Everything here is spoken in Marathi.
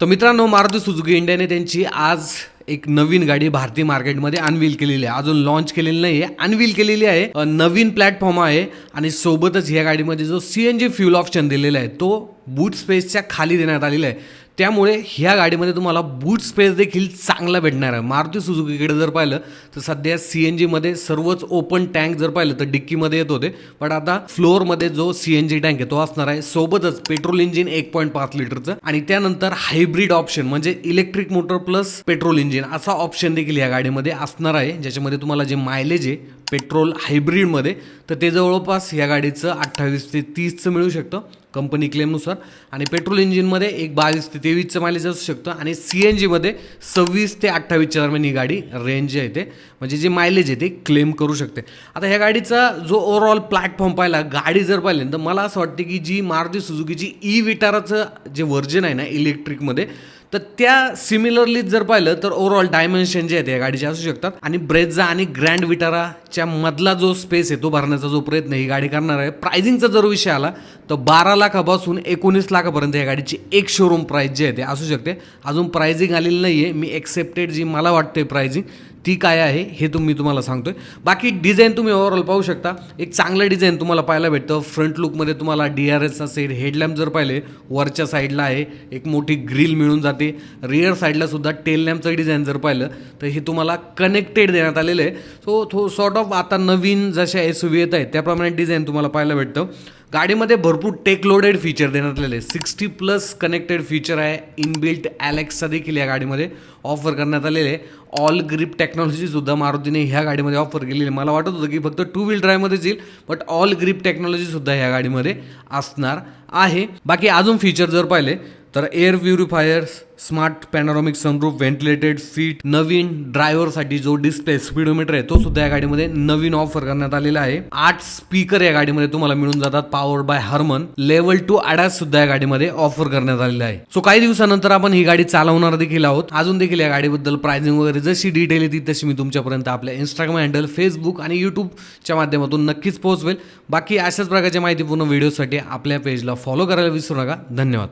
तर मित्रांनो मारुती सुझुकी इंडियाने त्यांची आज एक नवीन गाडी भारतीय मार्केटमध्ये अनवील केलेली आहे. अजून लॉन्च केलेली नाही आहे अनवील केलेली आहे. नवीन प्लॅटफॉर्म आहे आणि सोबतच ह्या गाडीमध्ये जो C N G fuel option दिलेला आहे तो बूट स्पेसच्या खाली देण्यात आलेला आहे. त्यामुळे ह्या गाडीमध्ये तुम्हाला बूट स्पेस देखील चांगला भेटणार आहे. मारुती सुझुकीकडे जर पाहिलं तर सध्या सी एन जीमध्ये सर्वच ओपन टँक जर पाहिलं तर डिक्कीमध्ये येत होते. पण आता फ्लोअरमध्ये जो सी एन जी टँक आहे तो असणार आहे सोबतच पेट्रोल इंजिन एक पॉईंट पाच लिटरचं. आणि त्यानंतर हायब्रिड ऑप्शन म्हणजे electric motor plus petrol engine असा ऑप्शन देखील या गाडीमध्ये असणार आहे ज्याच्यामध्ये तुम्हाला जे मायलेज आहे पेट्रोल हायब्रिडमध्ये तर ते जवळपास ह्या गाडीचं अठ्ठावीस ते तीसचं मिळू शकतं कंपनी क्लेमनुसार. आणि पेट्रोल इंजिनमध्ये एक बावीस ते तेवीसचं मायलेज असू शकतं. आणि सी एन जीमध्ये सव्वीस ते अठ्ठावीसच्या दरम्यान ही गाडी रेंज जी आहे ते. म्हणजे जे मायलेज आहे ते क्लेम करू शकते. आता ह्या गाडीचा जो ओव्हरऑल प्लॅटफॉर्म पाहिला गाडी जर पाहिली तर मला असं वाटते की जी मारुती सुझुकीची ई विटाराचं जे व्हर्जन आहे ना इलेक्ट्रिकमध्ये तर त्या सिमिलरली जर पाहिलं तर ओव्हरऑल डायमेन्शन जे आहेत या गाडीचे असू शकतात. आणि ब्रेझा आणि ग्रँड विटाराच्या मधला जो स्पेस आहे तो भरण्याचा जो प्रयत्न ही गाडी करणार आहे. प्रायझिंगचा जर विषय आला तर बारा लाखापासून एकोणीस लाखापर्यंत या गाडीची एक शोरूम प्राईज जी आहे ते असू शकते. अजून प्रायझिंग आलेली नाही आहे मी एक्सेप्टेड जी मला वाटते प्रायझिंग ती काय आहे हे तुम्ही तुम्हाला सांगतोय. बाकी डिझाईन तुम्ही ओव्हरऑल पाहू शकता. एक चांगलं डिझाईन तुम्हाला पाहायला भेटतं. फ्रंट लुकमध्ये तुम्हाला डी आर एसचा असेल हेडलॅम्प जर पाहिले वरच्या साईडला आहे. एक मोठी ग्रिल मिळून जाते. रिअर साईडला सुद्धा टेल लॅम्पचं डिझाईन जर पाहिलं तर हे तुम्हाला कनेक्टेड देण्यात आलेलं आहे. सो थो सॉर्ट ऑफ आता नवीन जशा एस व्ही येत आहेत त्याप्रमाणे डिझाईन तुम्हाला पाहायला भेटतं. गाडीमध्ये भरपूर टेक लोडेड फीचर देण्यात आलेले सिक्स्टी प्लस कनेक्टेड फीचर आहे. इनबिल्ट ॲलेक्सा देखील या गाडीमध्ये ऑफर करण्यात आलेले. आहे ऑल ग्रिप टेक्नॉलॉजीसुद्धा मारुतीने ह्या गाडीमध्ये ऑफर केलेली. आहे मला वाटत होतं की फक्त टू व्हील ड्राईव्हमध्येच येईल बट ऑल ग्रिप टेक्नॉलॉजीसुद्धा ह्या गाडीमध्ये असणार आहे. बाकी अजून फीचर जर पाहिले तर air purifiers smart panoramic sunroof ventilated seat नवीन ड्रायव्हरसाठी जो डिस्प्ले स्पीडोमीटर आहे तो सुद्धा या गाडीमध्ये नवीन ऑफर करण्यात आलेला आहे. आठ स्पीकर या गाडीमध्ये तुम्हाला मिळून जातात power by Harman level two ADAS सुद्धा या गाडीमध्ये ऑफर करण्यात आलेला आहे. सो काही दिवसानंतर आपण ही गाडी चालवणार देखील आहोत. अजून देखील या गाडीबद्दल प्राइसिंग वगैरे जशी डिटेल येते तशी मी तुमच्यापर्यंत आपल्या इंस्टाग्राम हँडल फेसबुक आणि यूट्यूबच्या माध्यमातून नक्कीच पोहोचवेल. बाकी अशाच प्रकारच्या माहितीपूर्ण व्हिडिओसाठी आपल्या पेजला फॉलो करायला विसरू नका. धन्यवाद.